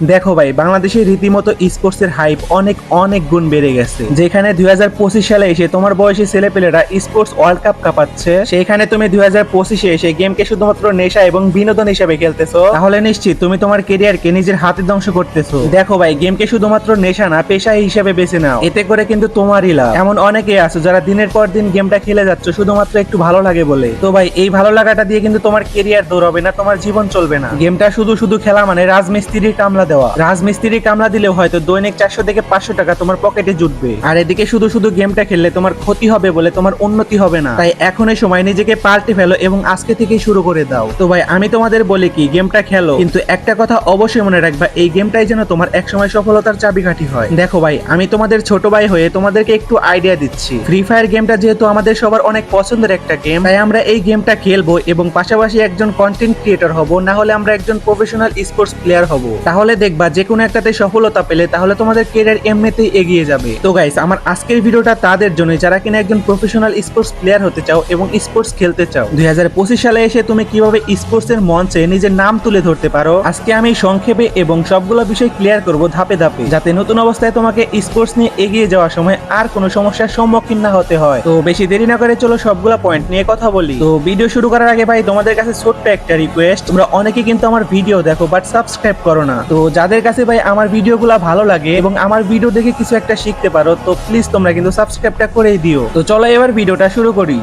দেখো ভাই, বাংলাদেশে রীতিমতো স্পোর্টস এর হাইপ অনেক অনেক গুণ বেড়ে গেছে। যেখানে দু হাজার পঁচিশ সালে এসে তোমার বয়সী ছেলেপেলেরা স্পোর্টস ওয়ার্ল্ড কাপ কাঁপাচ্ছে সেখানে তুমি দুই হাজার পঁচিশে এসে গেমকে শুধুমাত্র নেশা এবং বিনোদন হিসেবে খেলতেছো। তাহলে নিশ্চিত তুমি তোমার কেরিয়ারকে নিজের হাতে ধ্বংস করতেছো। দেখো ভাই গেমকে শুধুমাত্র নেশা না পেশা হিসেবে বেছে নাও। এতে করে কিন্তু তোমারই লাভ। এমন অনেকে আছে যারা দিনের পর দিন গেমটা খেলে যাচ্ছে, শুধুমাত্র একটু ভালো লাগে বলে। তো ভাই, এই ভালো লাগাটা দিয়ে কিন্তু তোমার কেরিয়ার দৌড়াবে না, তোমার জীবন চলবে না। গেমটা শুধু শুধু খেলা মানে রাজমিস্ত্রির কামলা দেওয়া। রাজমিস্ত্রি কামলা দিলেও হয়তো দৈনিক চারশো থেকে পাঁচশো টাকা তোমার পকেটে জুটবে। আর এদিকে শুধু শুধু গেমটা খেললে তোমার ক্ষতি হবে বলে তোমার উন্নতি হবে না। তাই এখনই সময় নিজেকে পাল্টে ফেলো এবং আজকে থেকেই শুরু করে দাও। তো ভাই আমি তোমাদের বলি কি গেমটা খেলো। কিন্তু একটা কথা অবশ্যই মনে রাখবা এই গেমটাই যেন তোমার একসময় সফলতার চাবিকাঠি হয়। দেখো ভাই আমি তোমাদের ছোট ভাই হয়ে তোমাদেরকে একটু আইডিয়া দিচ্ছি। ফ্রি ফায়ার গেমটা যেহেতু আমাদের সবার অনেক পছন্দের একটা গেম তাই আমরা এই গেমটা খেলব এবং পাশাপাশি একজন কন্টেন্ট ক্রিয়েটর হব। না হলে আমরা একজন প্রফেশনাল স্পোর্টস প্লেয়ার হব। তাহলে দেখবা যে কোনো একটাতে সফলতা পেলে তাহলে তোমাদের কেরিয়ার এমনিতেই এগিয়ে যাবে। তো গাইস আমার আজকের ভিডিওটা তাদের জন্য। যারা কিনা একজন প্রফেশনাল স্পোর্টস প্লেয়ার হতে চাও এবং স্পোর্টস খেলতে চাও দু হাজার পঁচিশ সালে এসে তুমি কীভাবে স্পোর্টস এর মঞ্চে নিজের নাম তুলে ধরতে পারো, আজকে আমি সংক্ষেপে এবং সবগুলো বিষয় ক্লিয়ার করব ধাপে ধাপে, যাতে নতুন অবস্থায় তোমাকে স্পোর্টস নিয়ে এগিয়ে যাওয়ার সময় আর কোনো সমস্যার সম্মুখীন না হতে হয়। তো বেশি দেরি না করে চলো সবগুলো পয়েন্ট নিয়ে কথা বলি। তো ভিডিও শুরু করার আগে ভাই, তোমাদের কাছে ছোট্ট একটা রিকোয়েস্ট তোমরা অনেকে কিন্তু আমার ভিডিও দেখো বাট সাবস্ক্রাইব করো না। তো যাদের কাছে ভাই আমার ভিডিওগুলো ভালো লাগে এবং আমার ভিডিও দেখে কিছু একটা শিখতে পারো, তো প্লিজ তোমরা কিন্তু সাবস্ক্রাইবটা করেই দিও। তো চলো এবার ভিডিওটা শুরু করি।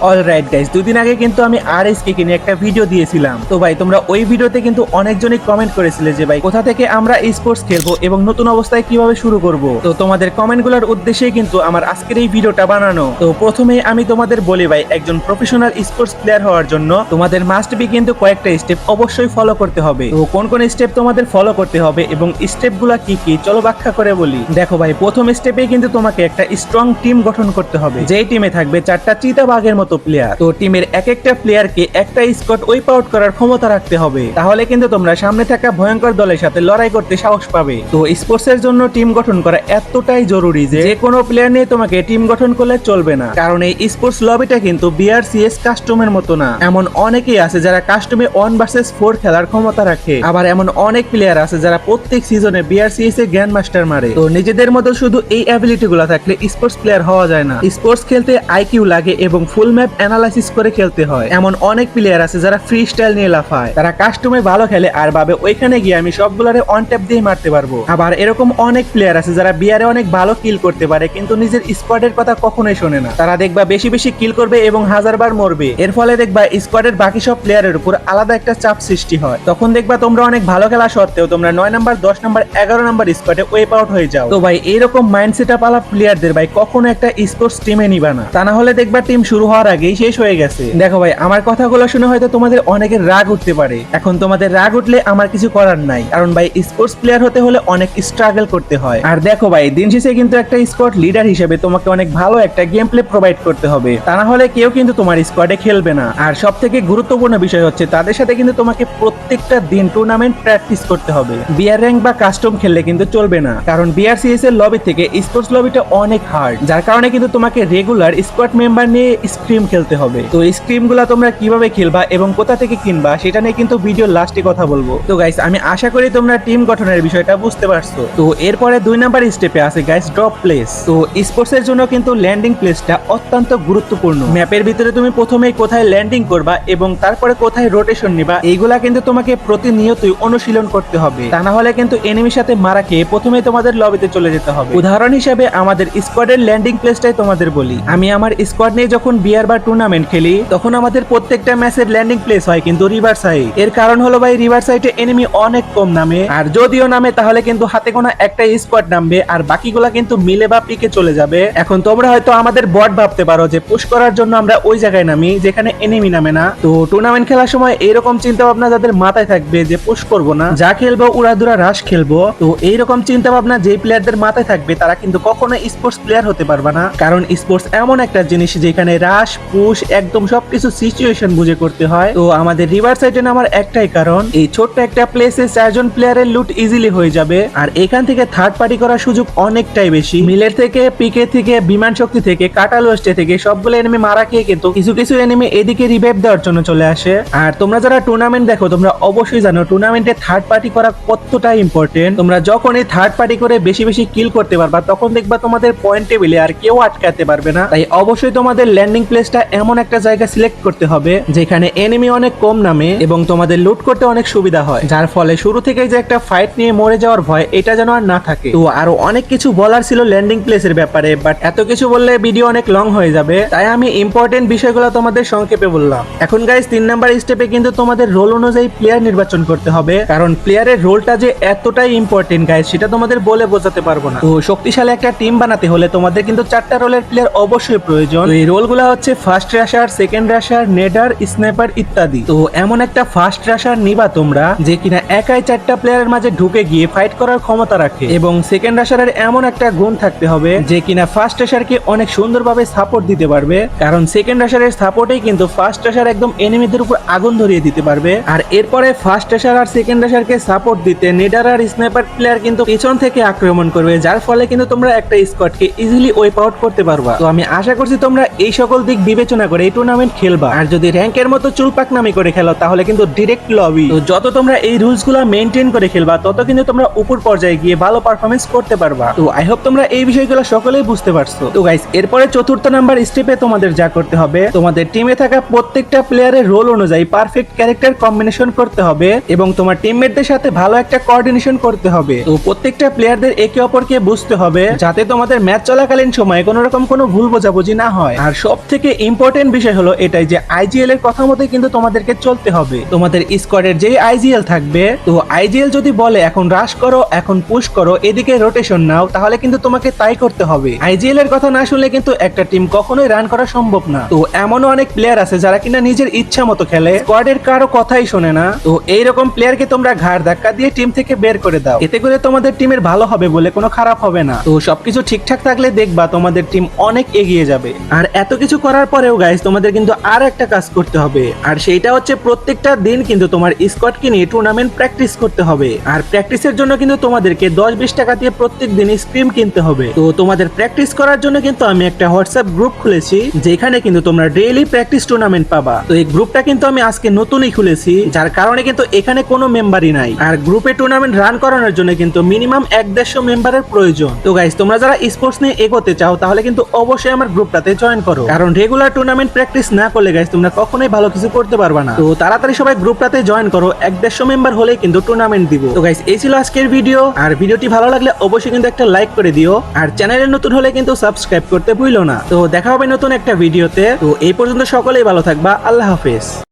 অলরাইট গাইস দুদিন আগে কিন্তু আমি আর এস কে নিয়ে একটা ভিডিও দিয়েছিলাম। তো ভাই, তোমরা ওই ভিডিওতে কিন্তু অনেকজনই কমেন্ট করেছিলে যে, ভাই, কোথা থেকে আমরা স্পোর্টস খেলব এবং নতুন অবস্থায় কীভাবে শুরু করব? তো তোমাদের কমেন্টগুলোর উদ্দেশ্যেই কিন্তু আমার আজকের এই ভিডিওটা বানানো। তো প্রথমে আমি তোমাদের বলি, ভাই, একজন প্রফেশনাল স্পোর্টস প্লেয়ার হওয়ার জন্য তোমাদের মাস্ট বি কিন্তু কয়েকটা স্টেপ অবশ্যই ফলো করতে হবে। তো কোন কোন স্টেপ তোমাদের ফলো করতে হবে এবং স্টেপগুলো কি কি, চলো ব্যাখ্যা করে বলি। দেখো, ভাই, প্রথম স্টেপে কিন্তু তোমাকে একটা স্ট্রং টিম গঠন করতে হবে। যেই টিমে থাকবে চারটা চিতাবাঘের মতো প্লেয়ার তো টিমের এক একটা প্লেয়ারকে একটা স্কট ওয়াইপ আউট করার ক্ষমতা রাখতে হবে। তাহলে কিন্তু তোমরা সামনে থাকা ভয়ঙ্কর দলের সাথে লড়াই করতে সাহস পাবে। তো স্পোর্টস এর জন্য টিম গঠন করা এতটাই জরুরি যে যে কোনো প্লেয়ার নিয়ে তোমাকে টিম গঠন করলে চলবে না। কারণ এই স্পোর্টস লবিটা কিন্তু বিআরসিএস কাস্টমের মতো না। এমন অনেকেই আছে যারা কাস্টমে ওয়ান ভার্সেস ফোর খেলার ক্ষমতা রাখে। আবার এমন অনেক প্লেয়ার আছে যারা প্রত্যেক সিজনে বিআরসিএস এ গ্র্যান্ড মাস্টার মারে। তো নিজেদের মতো শুধু এই অ্যাবিলিটি গুলো থাকলে স্পোর্টস প্লেয়ার হওয়া যায় না। স্পোর্টস খেলতে আইকিউ লাগে এবং ফুল ম্যাপ অ্যানালাইসিস করে খেলতে হয়। এমন অনেক প্লেয়ার আছে যারা ফ্রি স্টাইল নিয়ে লাফায়। তারা কাস্টমে ভালো খেলে, আর ভাবে ওইখানে গিয়ে আমি সবগুলারে অন ট্যাপ দিয়ে মারতে পারব। আবার এরকম অনেক প্লেয়ার আছে যারা বিয়ারে অনেক ভালো কিল করতে পারে, কিন্তু নিজের স্কোয়াডের কথা কখনোই শোনে না। তারা দেখবা বেশি বেশি কিল করবে এবং হাজারবার মরবে। এর ফলে দেখবা স্কোয়াডের বাকি সব প্লেয়ারের উপর আলাদা একটা চাপ সৃষ্টি হয়। তখন দেখবা তোমরা অনেক ভালো খেলা সত্ত্বেও তোমরা নয় নাম্বার দশ নাম্বার এগারো নাম্বার স্কোয়াডে ওয়েপ আউট হয়ে যাও। তো ভাই, এরকম মাইন্ড সেট আপ আলা প্লেয়ারদের ভাই কখনো একটা স্পোর্টস টিমে নিবা না। তা না হলে দেখবা টিম শুরু হওয়ার আগেই শেষ হয়ে গেছে। দেখো ভাই, আমার কথাগুলো শুনে হয়তো তোমাদের অনেকের রাগ উঠতে পারে। এখন তোমাদের রাগ উঠলে আমার কিছু করার নাই। কারণ ভাই স্পোর্টস প্লেয়ার হতে হলে অনেক স্ট্রাগল করতে হয়। আর দেখো ভাই, দিন শেষে কিন্তু একটা স্কোয়াড লিডার হিসেবে তোমাকে অনেক ভালো একটা গেম প্লে প্রোভাইড করতে হবে। তা না হলে কেউ কিন্তু তোমার স্কোয়াডে খেলবে না। আর সব থেকে গুরুত্বপূর্ণ বিষয় হচ্ছে, তাদের সাথে কিন্তু তোমাকে প্রত্যেকটা দিন টুর্নামেন্ট প্র্যাকটিস করতে হবে। বিয়ার র্যাঙ্ক বা কাস্টম খেললে কিন্তু চলবে না। কারণ বিআরসিএস এর লবি থেকে স্পোর্টস লবিটা অনেক হার্ড যার কারণে কিন্তু তোমাকে রেগুলার স্কোয়াড মেম্বার নিয়ে স্ক্রিম খেলতে হবে। তো স্ক্রিমগুলা তোমরা কীভাবে খেলবা এবং কোথা থেকে কিনবা, সেটা নিয়ে কিন্তু ভিডিও লাস্টে কথা বলব। তো গাইস আমি আশা করি তোমরা টিম গঠনের বিষয়টা বুঝতে পারছ। তো এরপরে দুই নাম্বার স্টেপে আছে গাইস ড্রপ প্লেস তো স্পোর্টস এর জন্য কিন্তু ল্যান্ডিং প্লেসটা অত্যন্ত গুরুত্বপূর্ণ। ম্যাপের ভিতরে তুমি প্রথমেই কোথায় ল্যান্ডিং করবা এবং তারপরে কোথায় রোটেশন নিবা, এইগুলা কিন্তু তোমাকে প্রতিনিয়তই অনুশীলন করতে হবে। তা না হলে কিন্তু এনিমির সাথে মারা খেয়ে প্রথমে তোমাদের লবিতে চলে যেতে হবে। উদাহরণ হিসেবে আমাদের স্কোয়াডের ল্যান্ডিং প্লেসটাই তোমাদের বলি। আমি আমার স্কোয়াড নিয়ে যখন বিয়ার বা টুর্নামেন্ট খেলি, তখন আমাদের প্রত্যেকটা ম্যাচের ল্যান্ডিং প্লেস হয় কিন্তু রিভার সাইড এর কারণ হলো ভাই রিভার সাইডে এনিমি অনেক কম নামে, আর যদিও নামে, তাহলে কিন্তু হাতে গোনা একটা স্কোয়াড নামবে, আর বাকিগুলা কিন্তু মিলে বা পিকে চলে যাবে। এখন তোমরা হয়তো আমাদের বট ভাবতে পারো যে পুশ করার জন্য আমরা ওই জায়গায় নামি, যেখানে এনিমি নামে না। তো টুর্নামেন্ট খেলার সময় এরকম চিন্তা ভাবনা যাদের মাথায় থাকবে যে পুশ করব না, যা খেলব উড়াদুরা রাশ খেলব, তো এইরকম চিন্তা ভাবনা যে প্লেয়ারদের মাথায় থাকবে, তারা কিন্তু কখনো স্পোর্টস প্লেয়ার হতে পারবে না। কারণ স্পোর্টস এমন একটা জিনিস যেখানে রাশ রাশ পুশ একদম সবকিছু সিচুয়েশন বুঝে করতে হয়। তো আমাদের রিভার সাইডে নামার একটাই কারণ, এই ছোট্ট একটা প্লেসে চারজন প্লেয়ারের লুট ইজিলি হয়ে যাবে। আর এখান থেকে থার্ড পার্টি করার সুযোগ অনেকটাই বেশি। মিলের থেকে পিকে থেকে, বিমান শক্তি থেকে কাটাল ওয়েস্টে থেকে, সবগুলো এনিমি মারা খেয়ে কিন্তু কিছু কিছু এনিমি এদিকে রিভাইভ দেওয়ার জন্য চলে আসে। আর তোমরা যারা টুর্নামেন্ট দেখো, তোমরা অবশ্যই জানো টুর্নামেন্টে থার্ড পার্টি করা কতটা ইম্পর্টেন্ট তোমরা যখন এই থার্ড পার্টি করে বেশি বেশি কিল করতে পারবা, তখন দেখবা তোমাদের পয়েন্ট টেবিলে আর কেউ আটকাতে পারবে না। তাই অবশ্যই তোমাদের ল্যান্ডিং প্লেসটা এমন একটা জায়গা সিলেক্ট করতে হবে, যেখানে এনিমি অনেক কম নামে এবং তোমাদের লুট করতে অনেক সুবিধা হয়। যার ফলে শুরু থেকেই যে একটা ফাইট নিয়ে মরে যাওয়ার ভয়, এটা যেন আর না থাকে। তো আরও অনেক কিছু বলার ছিল ল্যান্ডিং প্লেসের ব্যাপারে বাট এত কিছু বললে ভিডিও অনেক লং হয়ে যাবে, তাই আমি ইম্পর্টেন্ট বিষয়গুলো তোমাদের সংক্ষেপে বললাম। এখন গাইস তিন নাম্বার স্টেপে কিন্তু তোমাদের রোল অনুযায়ী প্লেয়ার নির্বাচন করতে হবে, কারণ প্লেয়ারের রোলটা যে এতটাই ইম্পর্টেন্ট গাইস সেটা তোমাদের বলে বোঝাতে পারব না। তো শক্তিশালী একটা টিম বানাতে হলে তোমাদের কিন্তু চারটা রোলের প্লেয়ার অবশ্যই প্রয়োজন। এই রোলগুলো হচ্ছে first rusher second rusher nader sniper ইত্যাদি। তো এমন একটা ফার্স্ট রাশার নিবা তোমরা যে কিনা একাই চারটা প্লেয়ারের মাঝে ঢুকে গিয়ে ফাইট করার ক্ষমতা রাখে। এবং সেকেন্ড রাশারের এমন একটা গুণ থাকতে হবে যে কিনা ফার্স্ট রাশারকে অনেক সুন্দরভাবে সাপোর্ট দিতে পারবে। কারণ সেকেন্ড রাশারের সাপোর্টেই কিন্তু ফার্স্ট রাশার একদম এনিমিদের উপর আগুন ধরিয়ে দিতে পারবে। আর এরপরে ফার্স্ট রাশার আর সেকেন্ড রাশারকে সাপোর্ট দিতে নেডার আর স্নাইপার প্লেয়ার কিন্তু পিছন থেকে আক্রমণ করবে, যার ফলে কিন্তু তোমরা একটা স্কোয়াডকে ইজিলি ওয়েপ আউট করতে পারবা। তো আমি আশা করছি তোমরা এই সকল দিক বিবেচনা করে এই টুর্নামেন্ট খেলবা। আর যদি র্যাঙ্কের মতো চুলপাক নামি করে খেলো, তাহলে কিন্তু ডিরেক্ট লবি তো যত তোমরা এই রুলসগুলা মেনটেন করে খেলবা, তত কিন্তু তোমরা উপর পর্যায়ে গিয়ে ভালো পারফরমেন্স করতে পারবা। তো আই হোপ তোমরা এই বিষয়গুলো সকলেই বুঝতে পারছ। তো গাইস এরপরে চতুর্থ নাম্বার স্টেপে তোমাদের যা করতে হবে, তোমাদের টিমে থাকা প্রত্যেকটা প্লেয়ারের রোল অনুযায়ী পারফেক্ট ক্যারেক্টার কম্বিনেশন করতে হবে এবং তোমার টিমমেটদের সাথে ভালো একটা কোঅর্ডিনেশন করতে হবে। তো প্রত্যেকটা প্লেয়ারদের একে অপরকে বুঝতে হবে, যাতে তোমাদের ম্যাচ চলাকালীন সময়ে কোনো রকম কোনো ভুল বোঝাবুঝি না হয়। আর সব থেকে ইম্পর্টেন্ট বিষয় হলো এটাই যে আইজিএল এর কথা মতোই কিন্তু তোমাদেরকে চলতে হবে। তোমাদের স্কোয়াডের যে আইজিএল থাকবে, তো আইজিএল যদি বলে, এখন রাশ করো, এখন পুশ করো, এদিকে রোটেশন নাও, তাহলে কিন্তু তোমাকে তাই করতে হবে। আইজিএল এর কথা না শুনলে কিন্তু একটা টিম কখনোই রান করা সম্ভব না। তো এমনও অনেক প্লেয়ার আছে যারা কিনা নিজের ইচ্ছা মতো খেলে স্কোয়াডের কারও কথাই শোনে না। তো এইরকম প্লেয়ারকে তোমরা ঘাড় ধাক্কা দিয়ে টিম থেকে বের করে দাও। এতে করে তোমাদের টিমের ভালো হবে বলে কোনো খারাপ হবে না। তো সবকিছু ঠিকঠাক থাকলে দেখবা তোমাদের টিম অনেক এগিয়ে যাবে। আর এত কিছু করার পরেও গাইস তোমাদের কিন্তু আর একটা কাজ করতে হবে। আর সেইটা হচ্ছে প্রত্যেকটা দিন কিন্তু তোমার স্কোয়াডকে নিয়ে টুর্নামেন্ট প্র্যাকটিস করতে হবে। আর প্র্যাকটিসের জন্য কিন্তু তোমাদেরকে দশ বিশ টাকা দিয়ে প্রত্যেক দিন স্ক্রিম কিনতে হবে। তো তোমাদের প্র্যাকটিস করার জন্য কিন্তু আমি একটা হোয়াটসঅ্যাপ গ্রুপ খুলেছি, যেখানে কিন্তু তোমরা ডেইলি প্র্যাকটিস টুর্নামেন্ট পাবা। তো এই গ্রুপটা কিন্তু আমি আজকে নতুনই খুলেছি, যার কারণে কিন্তু এখানে কোনো মেম্বারই নাই। আর গ্রুপে টুর্নামেন্ট রান করানোর জন্য কিন্তু মিনিমাম এক দেড়শো মেম্বারের প্রয়োজন। তো গাইস তোমরা যারা স্পোর্টস নিয়ে এগোতে চাও, তাহলে কিন্তু অবশ্যই আমার গ্রুপটাতে জয়েন করো। কারণ রেগুলার টুর্নামেন্ট প্র্যাকটিস না করলে গাইস তোমরা কখনোই ভালো কিছু করতে পারবা না। তো তাড়াতাড়ি সবাই গ্রুপটাতে জয়েন করো, এক দেড়শো মেম্বার হলে কিন্তু টুর্নামেন্ট দিব। তো গাইস এই ছিল আজকের ভিডিও আর ভিডিওটি ভালো লাগলে অবশ্যই কিন্তু একটা লাইক করে দিও। আর চ্যানেলে নতুন হলে কিন্তু সাবস্ক্রাইব করতে ভুলো না। তো দেখা হবে নতুন একটা ভিডিওতে তো এই পর্যন্ত সকলেই ভালো থাকবা। আল্লাহ হাফেজ।